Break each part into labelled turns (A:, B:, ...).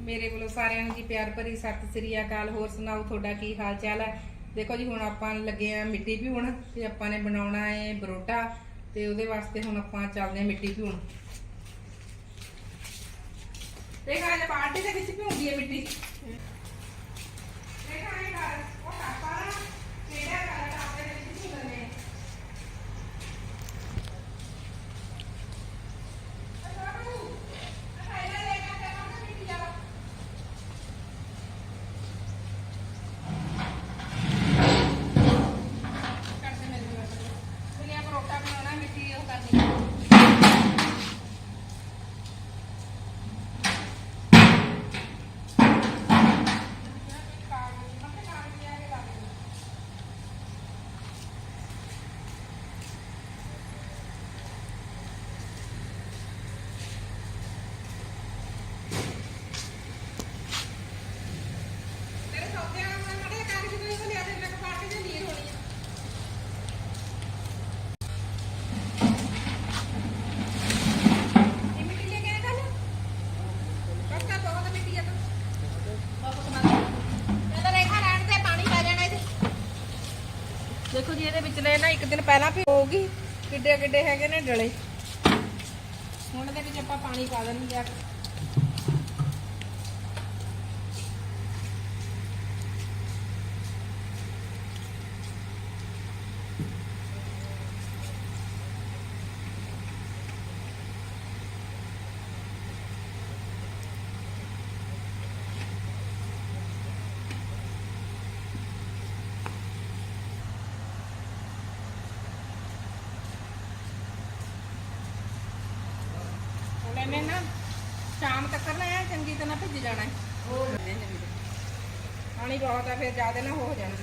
A: ਮੇਰੇ ਵੱਲੋਂ ਸਾਰਿਆਂ ਨੂੰ ਜੀ ਪਿਆਰ ਭਰੀ ਸਤਿ ਸ੍ਰੀ ਅਕਾਲ। ਹੋਰ ਸੁਣਾਓ, ਤੁਹਾਡਾ ਕੀ ਹਾਲ ਚਾਲ ਹੈ? ਦੇਖੋ ਜੀ, ਹੁਣ ਆਪਾਂ ਲੱਗੇ ਆ ਮਿੱਟੀ ਭਿਉਣ ਤੇ ਆਪਾਂ ਨੇ ਬਣਾਉਣਾ ਹੈ ਬਰੋਟਾ ਤੇ ਉਹਦੇ ਵਾਸਤੇ ਹੁਣ ਆਪਾਂ ਚੱਲਦੇ ਆ ਮਿੱਟੀ ਭਿਉਣ। ਦੇਖ ਆ ਪਾਰਟੀ ਦੇ ਵਿੱਚ ਭਿਉਂਦੀ ਹੈ ਮਿੱਟੀ ਦੇਖ ਆ ਇਹ ਕਰ ਉਹ ਕਾਪਾ ਕਿਹੜਾ ਕਰ ਟਾਪੇ ਦੇ ਵਿੱਚ ਭਿਉਂਦੇ ਨੇ ਅੱਛਾ ਬਾਬੂ ਅੱਛਾ ਇਹ ਲੈ ਕੇ ਆ ਕੇ ਮਿੱਟੀ ਜਾ ਕਰਦੇ ਮੇਰੇ ਕੋਲ ਦੁਨੀਆ ਪਰੋਟਾ ਬਣਾਉਣਾ ਮਿੱਟੀ ਉਹ ਕਰਨੀ ਤੇਰੇ ਸੌਦੇ ਆ ਮੈਂ ਮੜੇ ਕਾਗਜ਼ ਕੋਈ ਉਹ ਲਿਆ ਦੇ ਮੈਂ ਪਾਰਟੀ ਦੇ ਨੀਰ ਹੋਣੀ ਆ ਇਹ ਮਿੱਟੀ ਲੈ ਕੇ ਆਇਆ ਕੱਲ ਪੱਕਾ ਬਹੁਤ ਮਿੱਟੀ ਆ ਤਾਂ ਬਹੁਤ ਕਮਾਲ ਇਹ ਤਾਂ ਰੇਖਾ ਰਹਿਣ ਤੇ ਪਾਣੀ ਪੈ ਜਾਣਾ ਇਹਦੇ ਦੇਖੋ ਨਾ ਇੱਕ ਦਿਨ ਪਹਿਲਾਂ ਵੀ ਹੋਊਗੀ ਕਿੱਡੇ ਕਿੱਡੇ ਹੈਗੇ ਨੇ ਡਲੇ। ਹੁਣ ਇਹਦੇ ਵਿੱਚ ਆਪਾਂ ਪਾਣੀ ਪਾ ਦੇਣਗੇ ਆ ਹੁਣ ਇਹਨੇ ਨਾ ਸ਼ਾਮ ਤੱਕ ਨਾ ਇਹ ਚੰਗੀ ਤਰ੍ਹਾਂ ਭਿੱਜ ਜਾਣਾ ਹੈ। ਪਾਣੀ ਬਹੁਤ ਆ ਫਿਰ ਜ਼ਿਆਦਾ ਨਾ ਹੋ ਜਾਣਾ।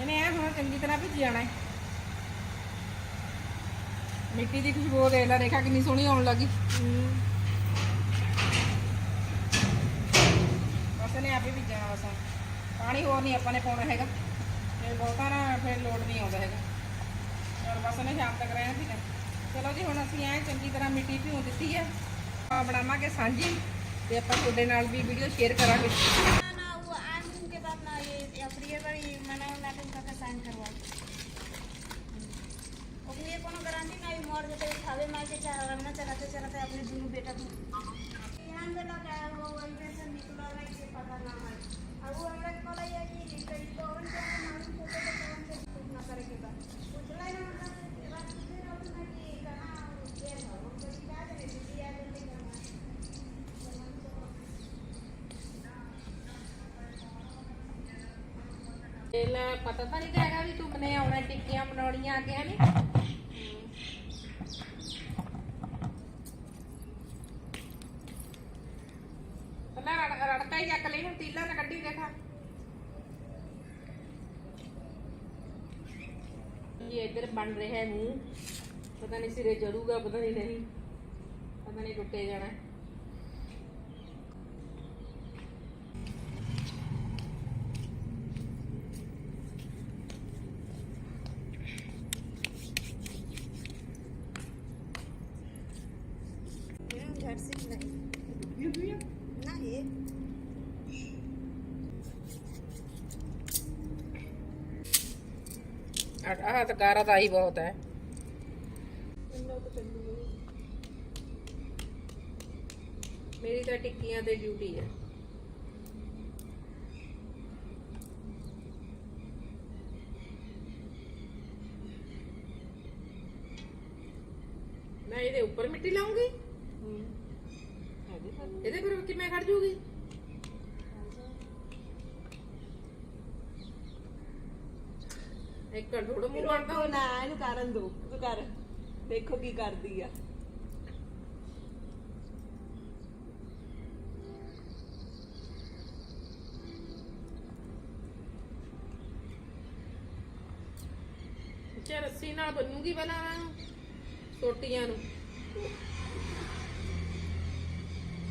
A: ਇਹਨੇ ਇਹ ਹੁਣ ਚੰਗੀ ਤਰ੍ਹਾਂ ਭਿੱਜ ਜਾਣਾ ਹੈ। ਮਿੱਟੀ ਦੀ ਖੁਸ਼ਬੂ ਦੇ ਲੈ ਰੇਖਾ ਕਿੰਨੀ ਸੋਹਣੀ ਆਉਣ ਲੱਗੀ। ਬਸ ਨੇ ਆਪੇ ਵੀ ਜਾਣਾ ਬਸ। ਪਾਣੀ ਹੋਰ ਨਹੀਂ ਆਪਾਂ ਨੇ ਪਾਉਣਾ ਹੈਗਾ ਤੇ ਬਹੁਤਾ ਨਾ ਫਿਰ ਲੋਡ ਨਹੀਂ ਆਉਂਦਾ ਹੈਗਾ ਚਲ ਬਸ ਨੇ ਸ਼ਾਮ ਤੱਕ ਰਹਿਣਾ ਠੀਕ ਹੈ ਚਲੋ ਜੀ ਹੁਣ ਅਸੀਂ ਐ ਚੰਗੀ ਤਰ੍ਹਾਂ ਮਿੱਟੀ ਭਿਉਂ ਦਿੱਤੀ ਹੈ ਆ ਬਣਾਵਾਂਗੇ ਸਾਂਝੀ ਤੇ ਆਪਾਂ ਤੁਹਾਡੇ ਨਾਲ ਵੀ ਵੀਡੀਓ ਸ਼ੇਅਰ ਕਰਾਂਗੇ
B: ना ना वो आठ दिन के बाद ना ये अप्रिय बड़ी मना नाटक का साइन करवा ओके ये कोनो गारंटी नहीं मर जते खावे मार के चार रंगना चलाते चलाते अपने दोनों बेटा को ध्यान देला का वो वही में से निकला रहा है पता ना આવું હમણાં કોલાઈ આવી ને કંઈ પવન કરે માણસ પોતે તો પવન કરે ખૂબ ન કરે કે બા ઉતરાય ના મતલબ વાત સુધી
A: રહું ના કે ઘણા જે ભગવાન કરી કાઢે ને સુધી યાદ નથી ઘણા એટલે પતા તારી કઈ આવી તું મને હમણાં ટિક્કીਆਂ બનાવણીਆਂ આ ગયા ને ਇਹ ਇੱਧਰ ਬਣ ਰਿਹਾ ਹੈ ਮੂੰਹ। ਪਤਾ ਨਹੀਂ ਸਿਰੇ ਜੜੂਗਾ ਪਤਾ ਨਹੀਂ ਨਹੀਂ। ਪਤਾ ਨਹੀਂ ਟੁੱਟੇ ਜਾਣਾ।
B: घर
A: ਆਹ ਤਾਂ ਤਾਂ ਹੀ ਬਹੁਤ ਹੈ। ਮੇਰੀ ਤਾਂ ਟਿੱਕੀਆਂ ਤੇ ਡਿਊਟੀ ਹੈ। ਮੈਂ ਇਹਦੇ ਉੱਪਰ ਮਿੱਟੀ ਲਾਉਂਗੀ ਇਹਦੇ ਪਰ ਕਿਵੇਂ ਖੜ ਜੂਗੀ ਇੱਕ ਢੋੜ ਮੂੰਹ ਬਣਦਾ
C: ਉਹ ਨਾ ਇਹਨੂੰ ਕਰਨ ਦੋ ਤੂੰ ਕਰ। ਦੇਖੋ ਕੀ ਕਰਦੀ ਆ।
A: ਚਾ ਰੱਸੀ ਨਾਲ ਬੰਨੂਗੀ ਪਹਿਲਾਂ ਛੋਟੀਆਂ ਨੂੰ।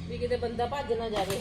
A: ਵੀ ਕਿਤੇ ਬੰਦਾ ਭੱਜ ਨਾ ਜਾਵੇ।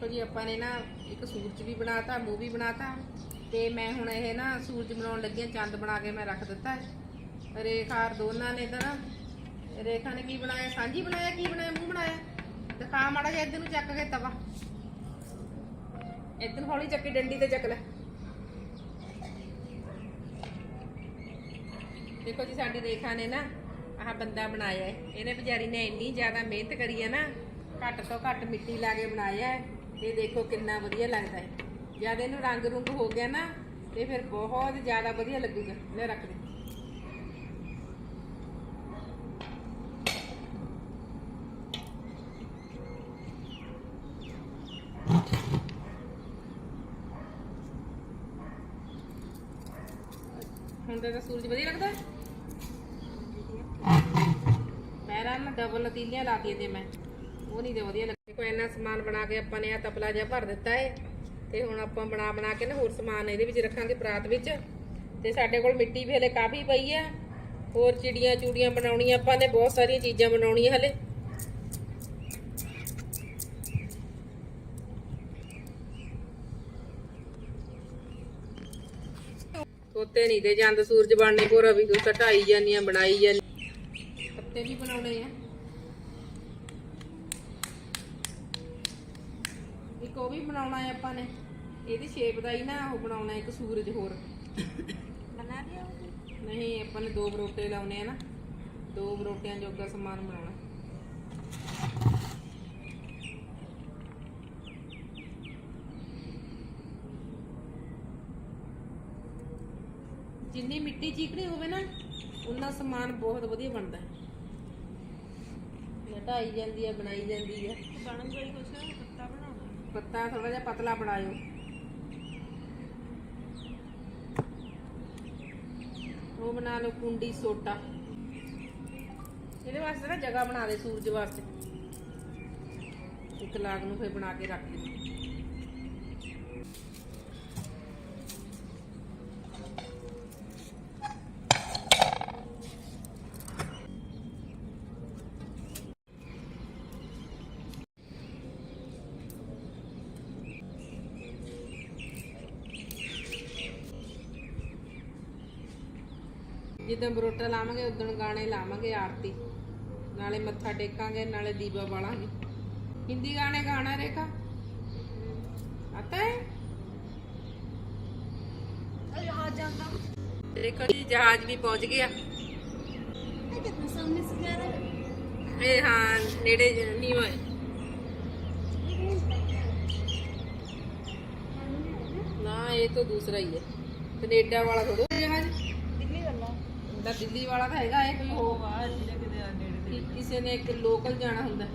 A: ਦੇਖੋ ਜੀ ਆਪਾਂ ਨੇ ਨਾ ਇੱਕ ਸੂਰਜ ਵੀ ਬਣਾਤਾ, ਮੂੰਹ ਵੀ ਬਣਾਤਾ ਤੇ ਮੈਂ ਹੁਣ ਇਹ ਨਾ ਸੂਰਜ ਬਣਾਉਣ ਲੱਗੀ ਹਾਂ, ਚੰਦ ਬਣਾ ਕੇ ਮੈਂ ਰੱਖ ਦਿੱਤਾ ਹੈ। ਰੇਖਾ ਦੋਨਾਂ ਨੇ ਤਾਂ ਰੇਖਾ ਨੇ ਕੀ ਬਣਾਇਆ, ਸਾਂਝੀ ਬਣਾਇਆ, ਕੀ ਬਣਾਇਆ, ਮੂੰਹ ਬਣਾਇਆ? ਦਿਖਾ ਮਾੜਾ ਜਿਹਾ, ਇੱਧਰ ਨੂੰ ਚੱਕ ਕੇ ਤਵਾ। ਇੱਧਰ ਹੌਲੀ ਚੱਕੀ ਡੰਡੀ ਤੇ ਚੱਕ ਲੈ। ਦੇਖੋ ਜੀ, ਸਾਡੀ ਰੇਖਾ ਨੇ ਨਾ ਆਹ ਬੰਦਾ ਬਣਾਇਆ ਹੈ। ਇਹਨੇ ਵਿਚਾਰੀ ਨੇ ਇੰਨੀ ਜ਼ਿਆਦਾ ਮਿਹਨਤ ਕਰੀ ਹੈ ਨਾ, ਘੱਟ ਤੋਂ ਘੱਟ ਮਿੱਟੀ ਲਾ ਕੇ ਬਣਾਇਆ ਹੈ। ਇਹ ਦੇਖੋ ਕਿੰਨਾ ਵਧੀਆ ਲੱਗਦਾ ਹੈ। ਜਦ ਇਹਨੂੰ ਰੰਗ ਰੁੰਗ ਹੋ ਗਿਆ ਨਾ, ਤੇ ਫਿਰ ਬਹੁਤ ਜ਼ਿਆਦਾ ਵਧੀਆ ਲੱਗੂਗਾ। ਲੈ ਰੱਖ ਦੇ। ਹੁਣ ਤਾਂ ਸੂਰਜ ਵਧੀਆ ਲੱਗਦਾ ਹੈ? ਪੈਰਾਂ ਨਾਲ ਡਬਲ ਲਤੀਲੀਆਂ ਲਾਤੀਆਂ ਤੇ ਮੈਂ। ਉਹ ਨਹੀਂ ਤੇ ਵਧੀਆ ਲੱਗਦਾ ਦੇਖੋ, ਇੰਨਾ ਸਮਾਨ ਬਣਾ ਕੇ ਆਪਾਂ ਨੇ ਆ ਤਪਲਾ ਜਿਹਾ ਭਰ ਦਿੱਤਾ ਹੈ ਤੇ ਹੁਣ ਆਪਾਂ ਬਣਾ ਬਣਾ ਕੇ ਨਾ ਹੋਰ ਸਮਾਨ ਇਹਦੇ ਵਿੱਚ ਰੱਖਾਂਗੇ ਪਰਾਤ ਵਿੱਚ। ਤੇ ਸਾਡੇ ਕੋਲ ਮਿੱਟੀ ਵੀ ਹਲੇ ਕਾਫੀ ਪਈ ਹੈ ਹੋਰ ਚਿੜੀਆਂ ਚੂੜੀਆਂ ਬਣਾਉਣੀਆਂ, ਆਪਾਂ ਨੇ ਬਹੁਤ ਸਾਰੀਆਂ ਚੀਜ਼ਾਂ ਬਣਾਉਣੀਆਂ ਹਲੇ। ਤੋਤੇ ਨਹੀਂ ਦੇ ਜਾਂਦੇ ਸੂਰਜ ਬਣਨੇ ਪੂਰਾ ਵੀ ਤੂੰ ਘਟਾਈ ਜਾਂਦੀਆਂ, ਬਣਾਈ ਜਾਂਦੀ ਪੱਤੇ ਵੀ ਬਣਾਉਣੇ ਆ। ਇੱਕ ਉਹ ਵੀ ਬਣਾਉਣਾ ਹੈ ਆਪਾਂ ਨੇ। ਇਹਦੀ ਸ਼ੇਪ ਦਾ ਹੀ ਨਾ ਉਹ ਬਣਾਉਣਾ ਇੱਕ ਸੂਰਜ ਹੋਰ।
B: ਬਣਾ ਲਿਆ
A: ਨਹੀਂ ਆਪਾਂ ਨੇ ਦੋ ਬਰੋਟੇ ਲਾਉਣੇ ਆ ਨਾ। ਦੋ ਬਰੋਟਿਆਂ ਜੋਗਾ ਸਮਾਨ ਬਣਾਉਣਾ। ਜਿੰਨੀ ਮਿੱਟੀ ਚੀਕਣੀ ਹੋਵੇ ਨਾ ਉਹਨਾਂ ਸਮਾਨ ਬਹੁਤ ਵਧੀਆ ਬਣਦਾ ਹੈ। ਢਾਈ ਜਾਂਦੀ ਹੈ ਬਣਾਈ ਜਾਂਦੀ ਹੈ।
C: ਬਣ ਗਈ ਕੁਛ ਪੱਤਾ
A: ਥੋੜਾ ਜਿਹਾ ਪਤਲਾ ਬਣਾਇਓ। ਉਹ ਬਣਾ ਲਓ ਕੁੰਡੀ ਸੋਟਾ। ਇਹਦੇ ਵਾਸਤੇ ਨਾ ਜਗ੍ਹਾ ਬਣਾ ਦੇ ਸੂਰਜ ਵਾਸਤੇ। ਇੱਕ ਲਾਗ ਨੂੰ ਫਿਰ ਬਣਾ ਕੇ ਰੱਖ ਦੇ ਜਿੱਦਾਂ ਬਰੋਟਾ ਲਾਵਾਂਗੇ ਉਦੋਂ ਗਾਣੇ ਲਾਵਾਂਗੇ ਆਰਤੀ। ਨਾਲੇ ਮੱਥਾ ਟੇਕਾਂਗੇ ਨਾਲੇ ਦੀਵਾ ਬਾਲਾਂਗੇ। ਹਿੰਦੀ ਗਾਣੇ ਗਾਣਾ ਰੇਖਾ। ਆਤਾ ਹੈ ਜਹਾਜ਼ ਵੀ ਪਹੁੰਚ ਗਿਆ। ਇਹ ਹਾਂ ਨੇੜੇ ਨਹੀਂ ਹੋਏ ਨਾ ਇਹ ਤਾਂ ਦੂਸਰਾ ਹੀ ਹੈ। ਕੈਨੇਡਾ ਵਾਲਾ ਥੋੜਾ ਜਹਾਜ਼ ਦਾ ਦਿੱਲੀ ਵਾਲਾ ਤਾਂ ਹੈਗਾ ਇਹ ਕੋਈ ਹੋਰ
C: ਵਾਹ ਜਿਹੜੇ ਕਿਤੇ ਆ ਨੇੜੇ
A: ਕਿ- ਕਿਸੇ ਨੇ ਇੱਕ ਲੋਕਲ ਜਾਣਾ ਹੁੰਦਾ।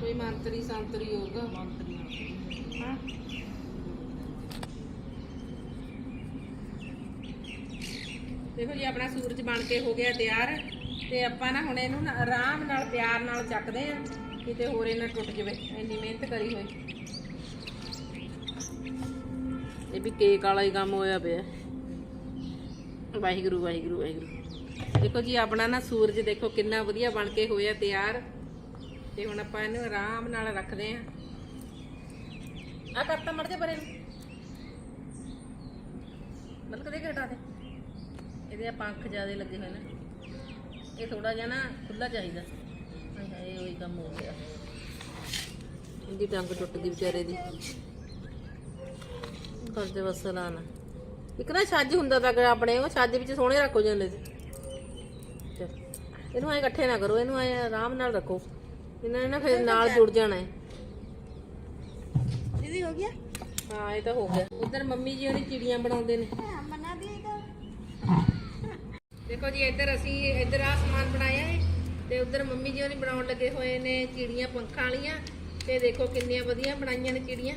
A: ਕੋਈ ਮੰਤਰੀ ਸੰਤਰੀ ਹੋਊਗਾ।
C: ਮੰਤਰੀ
A: ਹਾਂ। ਦੇਖੋ ਜੀ ਆਪਣਾ ਸੂਰਜ ਬਣ ਕੇ ਹੋ ਗਿਆ ਤਿਆਰ। ਤੇ ਆਪਾਂ ਨਾ ਹੁਣ ਇਹਨੂੰ ਨਾ ਆਰਾਮ ਨਾਲ ਪਿਆਰ ਨਾਲ ਚੱਕਦੇ ਆ ਕਿਤੇ ਹੋਰ ਇਹ ਨਾ ਟੁੱਟ ਜਾਵੇ। ਇੰਨੀ ਮਿਹਨਤ ਕਰੀ ਹੋਈ। ਇਹ ਵੀ ਕੇਕ ਵਾਲਾ ਹੀ ਕੰਮ ਹੋਇਆ ਪਿਆ। ਵਾਹਿਗੁਰੂ ਵਾਹਿਗੁਰੂ ਵਾਹਿਗੁਰੂ। ਦੇਖੋ ਜੀ, ਆਪਣਾ ਨਾ ਸੂਰਜ ਦੇਖੋ ਕਿੰਨਾ ਵਧੀਆ ਬਣ ਕੇ ਹੋਇਆ, ਤਿਆਰ। ਤੇ ਹੁਣ ਆਪਾਂ ਇਹਨੂੰ ਆਰਾਮ ਨਾਲ ਰੱਖਦੇ ਆ ਆ ਕਰਤਾ ਮੜ ਜਾ ਪਰੇ ਮਤਲਬ ਕਦੇ ਘਟਾ ਦੇ ਇਹਦੇ ਪੰਖ ਜ਼ਿਆਦੇ ਲੱਗੇ ਹੋਏ ਨੇ। ਇਹ ਥੋੜਾ ਜਿਹਾ ਨਾ ਖੁੱਲਾ ਚਾਹੀਦਾ। ਹਾਏ ਹਾਏ, ਉਹੀ ਕੰਮ ਹੋ ਗਿਆ। ਇਹਦੀ ਟੰਗ ਟੁੱਟ ਗਈ ਵਿਚਾਰੇ ਦੀ। ਕਰਦੇ ਵਸਲਾ ਨਾ ਇੱਕ ਨਾ ਛੱਜ ਹੁੰਦਾ ਤਾਂ ਆਪਣੇ ਉਹ ਛੱਜ ਵਿੱਚ ਸੋਹਣੇ ਰੱਖੋ ਜਾਂਦੇ ਸੀ। ਚਲ ਇਹਨੂੰ ਐ ਇਕੱਠੇ ਨਾ ਕਰੋ ਇਹਨੂੰ ਐ ਆਰਾਮ ਨਾਲ ਰੱਖੋ। ਇਹਨਾਂ ਨੇ ਫਿਰ ਨਾਲ ਜੁੜ ਜਾਣਾ ਹੈ।
B: ਦੀਦੀ ਹੋ ਗਿਆ?
A: ਹਾਂ ਇਹ ਤਾਂ ਹੋ ਗਿਆ। ਉਧਰ ਮੰਮੀ ਜੀ ਉਹਨੇ ਚਿੜੀਆਂ ਬਣਾਉਂਦੇ ਨੇ। ਦੇਖੋ ਜੀ ਇੱਧਰ ਅਸੀਂ ਇੱਧਰ ਆ ਸਮਾਨ ਬਣਾਇਆ ਹੈ ਤੇ ਉਧਰ ਮੰਮੀ ਜੀ ਉਹਨੇ ਬਣਾਉਣ ਲੱਗੇ ਹੋਏ ਨੇ ਚਿੜੀਆਂ ਪੰਖਾਂ ਵਾਲੀਆਂ। ਤੇ ਦੇਖੋ ਕਿੰਨੀਆਂ ਵਧੀਆ ਬਣਾਈਆਂ ਨੇ ਚਿੜੀਆਂ।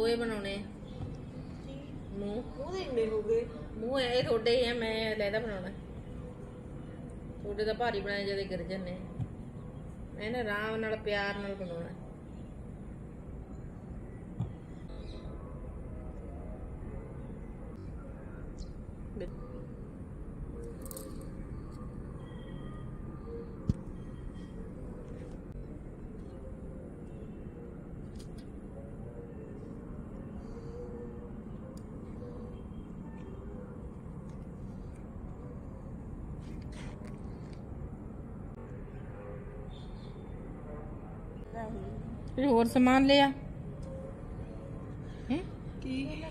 A: ਦੋਏ ਬਣਾਉਣੇ ਮੂੰਹ।
C: ਉਹਦੇ ਇੰਨੇ ਹੋ ਗਏ।
A: ਮੂੰਹ ਇਹ ਤੁਹਾਡੇ ਹੀ ਆ ਮੈਂ ਲੈਦਾ ਬਣਾਉਣਾ। ਤੁਹਾਡੇ ਤਾਂ ਭਾਰੀ ਬਣਾਏ ਜਦੇ ਗਿਰ ਜੰਨੇ ਇਹਨੇ ਆਰਾਮ ਨਾਲ ਪਿਆਰ ਨਾਲ ਬਣਾਉਣਾ। ਫਿਰ ਹੋਰ ਸਮਾਨ ਲਿਆ? ਹੂੰ?
C: ਕੀ?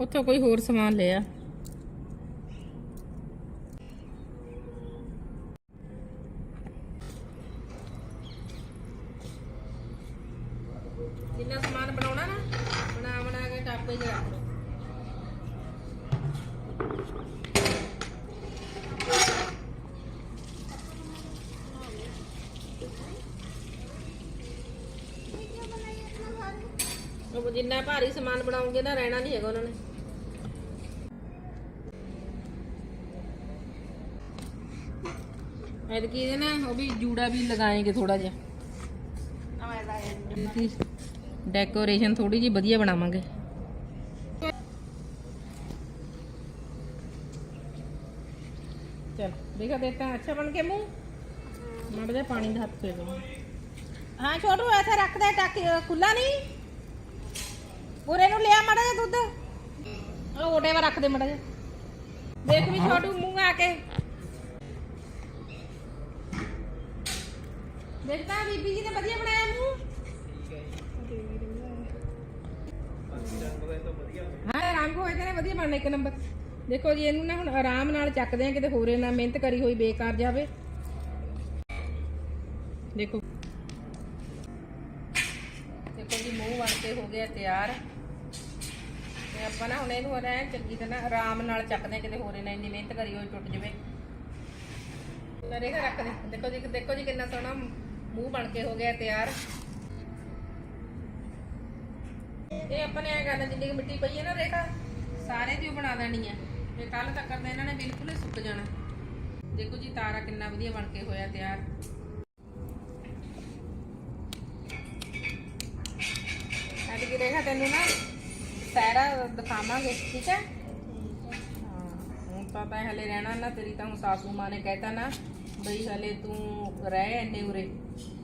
A: ਉੱਥੋਂ ਕੋਈ ਹੋਰ ਸਮਾਨ ਲਿਆ? ਜਿੰਨਾ ਸਮਾਨ ਬਣਾਉਣਾ ਨਾ ਬਣਾ ਬਣਾ ਕੇ ਟਾਪੇ 'ਚ ਰੱਖ ਲਓ। ਉਹ ਜਿੰਨਾ ਭਾਰੀ ਸਮਾਨ ਬਣਾਉਂਗੇ ਨਾ, ਰਹਿਣਾ ਨਹੀਂ ਹੈਗਾ ਉਹਨਾਂ ਨੇ। ਐਤਕੀ ਇਹਦੇ ਨਾ ਉਹ ਵੀ ਜੂੜਾ ਵੀ ਲਗਾਏਗੇ ਥੋੜਾ ਜਿਹਾ। ਡੈਕੋਰੇਸ਼ਨ ਥੋੜੀ ਜਿਹੀ ਵਧੀਆ ਬਣਾਵਾਂਗੇ। ਚਲ, ਦੇਖਾ ਦੇਖਤਾ ਅੱਛਾ ਬਣ ਕੇ ਮੂੰਹ। ਮੜ ਜਾ ਪਾਣੀ ਦਾ ਹੱਥ ਫੇਰ ਹਾਂ, ਛੋਟੂ ਐਸੇ ਰੱਖਦਾ ਟੱਕ ਖੁੱਲਾ ਨਹੀਂ? ਪੂਰੇ ਨੂੰ ਲਿਆ ਮੜਾ ਜਾ ਦੁੱਧ। ਉਹ ਓਟੇ ਵਾ ਰੱਖ ਦੇ ਮੜਾ ਜਾ ਦੇਖ ਵੀ ਛੋਟੂ ਮੂੰਹ ਆ ਕੇ। ਦੇਖਤਾ ਬੀਬੀ ਜੀ ਨੇ ਵਧੀਆ ਬਣਾਇਆ ਮੂੰਹ। ਹਾਂ, ਰੰਗ ਹੋਏ ਤੇ ਵਧੀਆ ਬਣਨਾ ਇੱਕ ਨੰਬਰ। ਦੇਖੋ ਜੀ, ਇਹਨੂੰ ਨਾ ਹੁਣ ਆਰਾਮ ਨਾਲ ਚੱਕਦੇ ਆ ਕਿਤੇ ਹੋਰੇ ਨਾ ਮਿਹਨਤ ਕਰੀ ਹੋਈ ਬੇਕਾਰ ਜਾਵੇ। ਦੇਖੋ। ਦੇਖੋ ਜੀ, ਮੂੰਹ ਬਣ ਕੇ ਹੋ ਗਿਆ ਤਿਆਰ। ਆਪਾਂ ਨਾ ਹੁਣ ਇਹਨੂੰ ਐ ਚੰਗੀ ਤਰ੍ਹਾਂ ਆਰਾਮ ਨਾਲ ਚੱਕਦੇ ਕਿਤੇ ਹੋਰੇ ਨਾ ਇੰਨੀ ਮਿਹਨਤ ਕਰੀ ਹੋਈ ਟੁੱਟ ਜਵੇ। ਨਰੇਗਾ ਰੱਖ ਦੇ। ਦੇਖੋ ਜੀ ਦੇਖੋ ਜੀ ਕਿੰਨਾ ਸੋਹਣਾ ਮੂੰਹ ਬਣ ਕੇ ਹੋ ਗਿਆ ਤਿਆਰ। ਇਹ ਆਪਾਂ ਨੇ ਇਹ ਕਰਨਾ, ਜਿੰਨੀ ਕੁ ਮਿੱਟੀ ਪਈ ਹੈ ਨਾ ਰੇਖਾ, ਸਾਰੇ ਦੀ ਬਣਾ ਦੇਣੀ ਹੈ। ਤੇ ਕੱਲ ਤੱਕ ਤਾਂ ਇਹਨਾਂ ਨੇ ਬਿਲਕੁਲ ਹੀ ਸੁੱਕ ਜਾਣਾ। ਦੇਖੋ ਜੀ, ਤਾਰਾ ਕਿੰਨਾ ਵਧੀਆ ਬਣ ਕੇ ਹੋਇਆ ਤਿਆਰ। ਸਾਰਾ ਠੀਕ ਹੈ, ਹੁਣ ਤਾਂ ਤਾਂ ਹਲੇ ਰਹਿਣਾ ਨਾ, ਤੇਰੀ ਤਾਂ ਹੁਣ ਸਾਸੂ ਮਾਂ ਨੇ ਕਹਿਤਾ ਨਾ ਬਈ ਹਲੇ ਤੂੰ ਰਹਿ ਇੰਨੇ ਉਰੇ।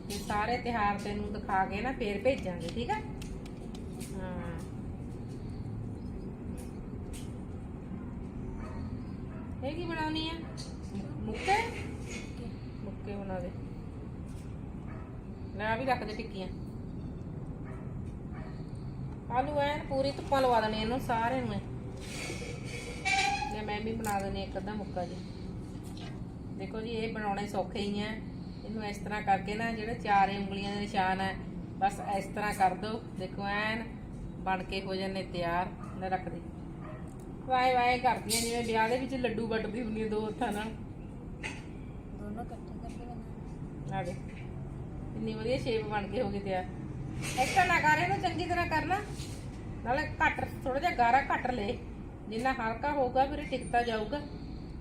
A: ਤੇ ਸਾਰੇ ਤਿਹਾਰ ਤੈਨੂੰ ਦਿਖਾ ਕੇ ਨਾ ਫੇਰ ਭੇਜਾਂਗੇ, ਠੀਕ ਹੈ ਹਾਂ। ਇਹ ਕੀ ਬਣਾਉਣੀ ਆ? ਮੁੱਕੇ? ਮੁੱਕੇ ਬਣਾ ਦੇ। ਲੈ ਆ ਵੀ ਰੱਖ ਦੇ ਟਿੱਕੀਆਂ। ਆਲੂ ਐਨ ਪੂਰੀ ਧੁੱਪਾਂ ਲਵਾ ਦੇਣੇ ਇਹਨੂੰ ਸਾਰੇ ਨੂੰ ਇਹ। ਮੈਂ ਵੀ ਬਣਾ ਦਨੇ ਇੱਕ ਅੱਧਾ ਮੁੱਕਾ ਜੀ ਦੇਖੋ ਜੀ ਇਹ ਬਣਾਉਣੇ ਸੌਖੇ ਹੀ ਆ। ਇਹਨੂੰ ਇਸ ਤਰ੍ਹਾਂ ਕਰਕੇ ਨਾ ਜਿਹੜੇ ਚਾਰੇ ਉਂਗਲੀਆਂ ਦੇ ਨਿਸ਼ਾਨ ਆ ਬਸ ਇਸ ਤਰ੍ਹਾਂ ਕਰ ਦੋ। ਦੇਖੋ ਐਨ ਬਣ ਕੇ ਹੋ ਜਾਂਦੇ ਤਿਆਰ ਲੈ ਰੱਖ ਦੇ ਵਾਏ ਵਾਏ ਕਰਦੀਆਂ ਜਿਵੇਂ ਵਿਆਹ ਦੇ ਵਿੱਚ ਲੱਡੂ ਵੱਟਦੀ ਹੁੰਦੀ ਆ ਦੋ ਹੱਥਾਂ ਨਾਲ।
B: ਦੋਨੋਂ ਇਕੱਠੇ ਕਰਕੇ
A: ਆ ਗਏ ਕਿੰਨੀ ਵਧੀਆ ਸ਼ੇਪ ਬਣ ਕੇ ਹੋ ਗਈ ਤਿਆਰ। ਇੱਕ ਨਾ ਕਰ ਇਹਨੂੰ ਚੰਗੀ ਤਰ੍ਹਾਂ ਕਰਨਾ ਨਾਲੇ ਘੱਟ ਥੋੜਾ ਜਿਹਾ ਗਾਰਾ ਘੱਟ ਲੈ। ਜਿੰਨਾ ਹਲਕਾ ਹੋਊਗਾ ਫਿਰ ਟਿਕਤਾ ਜਾਊਗਾ।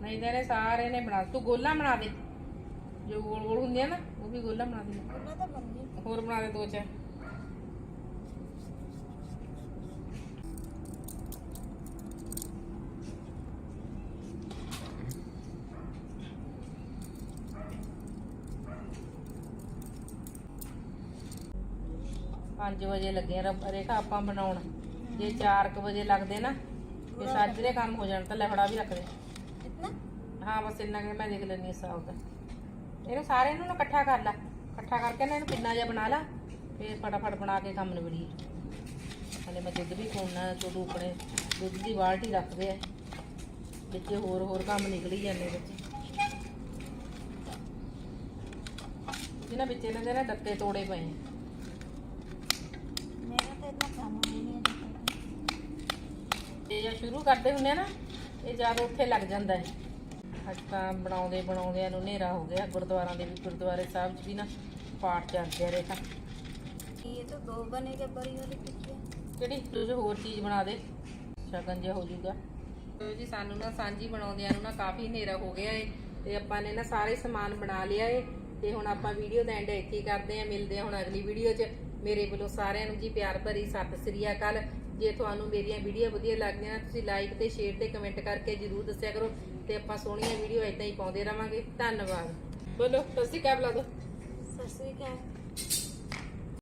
A: ਨਹੀਂ ਤਾਂ ਇਹਨੇ ਸਾਰੇ ਨੇ ਬਣਾ ਤੂੰ ਗੋਲਾ ਬਣਾ ਦੇ। ਜੋ ਗੋਲ ਗੋਲ ਹੁੰਦੇ ਆ ਨਾ ਉਹ ਵੀ ਗੋਲਾ ਬਣਾ ਦੇ। ਹੋਰ ਬਣਾ ਦੇ ਦੋ ਚਾਰ। ਪੰਜ ਵਜੇ ਲੱਗੇ ਆ ਰ- ਰੇਖਾ ਆਪਾਂ ਬਣਾਉਣ ਜੇ 4 ਵਜੇ ਲੱਗਦੇ ਨਾ ਤੇ ਸਾਜਰੇ ਕੰਮ ਹੋ ਜਾਣ ਤਾਂ ਲੈਫੜਾ ਵੀ ਰੱਖ ਦੇ
B: इतना
A: ਹਾਂ ਬਸ ਇੰਨਾ ਕਿ ਮੈਂ ਦੇਖ ਲੈਣੀ ਸਾਲ ਦਾ ਇਹਨੂੰ ਸਾਰੇ ਨੂੰ ਨਾ ਇਕੱਠਾ ਕਰ ਲੈ ਇਕੱਠਾ ਕਰਕੇ ਨਾ ਇਹਨੂੰ ਕਿੰਨਾ ਜਿਹਾ ਬਣਾ ਲਾ ਫੇਰ ਫਟਾਫਟ ਬਣਾ ਕੇ ਕੰਮ ਨਿਬੜੀਏ ਹਲੇ ਮੈਂ ਦੁੱਧ ਵੀ ਪਾਉਣਾ ਤੋਂ ਆਪਣੇ ਦੁੱਧ ਦੀ ਬਾਲਟੀ ਰੱਖਦੇ ਆ ਵਿੱਚ ਹੋਰ ਹੋਰ ਕੰਮ ਨਿਕਲੀ ਜਾਂਦੇ ਵਿੱਚ ਜਿਹਨਾਂ ਵਿੱਚ ਇਹਨਾਂ ਦੇ ਨਾ ਡੱਕੇ ਤੋੜੇ ਪਏ ਆ। ਜਦੋਂ ਸ਼ੁਰੂ ਕਰਦੇ ਹੁੰਦੇ ਨਾ ਇਹ ਜਦ ਉੱਥੇ ਲੱਗ ਜਾਂਦਾ ਹੈ। ਅੱਜ ਤਾਂ ਬਣਾਉਂਦੇ ਬਣਾਉਂਦਿਆਂ ਹਨੇਰਾ ਹੋ ਗਿਆ ਗੁਰਦੁਆਰਾਂ ਦੇ ਵੀ ਗੁਰਦੁਆਰੇ ਸਾਹਿਬ 'ਚ ਵੀ ਨਾ ਪਾਠ ਚੱਲਦੇ ਰਹੇ
B: ਤਾਂ ਇਹ ਤਾਂ ਦੋ ਬਣੇ ਕੇ ਬਰੀ ਵਾਲੀ ਟਿੱਕੀ
A: ਕਿਹੜੀ? ਕੁਝ ਹੋਰ ਚੀਜ਼ ਬਣਾ ਦੇ। ਸ਼ਗਨ ਜਿਹਾ ਹੋ ਜਾਊਗਾ। ਜੀ ਸਾਨੂੰ ਨਾ ਸਾਂਝੀ ਬਣਾਉਂਦਿਆਂ ਨੂੰ ਨਾ ਕਾਫੀ ਹਨੇਰਾ ਹੋ ਗਿਆ ਏ ਤੇ ਆਪਾਂ ਨੇ ਨਾ ਸਾਰੇ ਸਮਾਨ ਬਣਾ ਲਿਆ ਏ ਤੇ ਹੁਣ ਆਪਾਂ ਵੀਡੀਓ ਦਾ ਐਂਡ ਇੱਥੇ ਕਰਦੇ ਆ ਮਿਲਦੇ ਆ ਹੁਣ ਅਗਲੀ ਵੀਡੀਓ 'ਚ। ਮੇਰੇ ਵੱਲੋਂ ਸਾਰਿਆਂ ਨੂੰ ਜੀ ਪਿਆਰ ਭਰੀ ਸਤਿ ਸ੍ਰੀ ਅਕਾਲ। ਜੇ ਤੁਹਾਨੂੰ ਮੇਰੀਆਂ ਵੀਡੀਓ ਵਧੀਆ ਲੱਗਦੀਆਂ ਤੁਸੀਂ ਲਾਈਕ ਤੇ ਸ਼ੇਅਰ ਤੇ ਕਮੈਂਟ ਕਰਕੇ ਜਰੂਰ ਦੱਸਿਆ ਕਰੋ ਤੇ ਆਪਾਂ ਸੋਹਣੀਆਂ ਵੀਡੀਓ ਇਦਾਂ ਹੀ ਪਾਉਂਦੇ ਰਵਾਂਗੇ। ਧੰਨਵਾਦ। ਬੋਲੋ ਤੁਸੀਂ ਸ਼੍ਰੀ ਅਕਾਲ ਬੁਲਾ ਦਿਓ।
B: ਸਤਿ ਸ੍ਰੀ ਅਕਾਲ।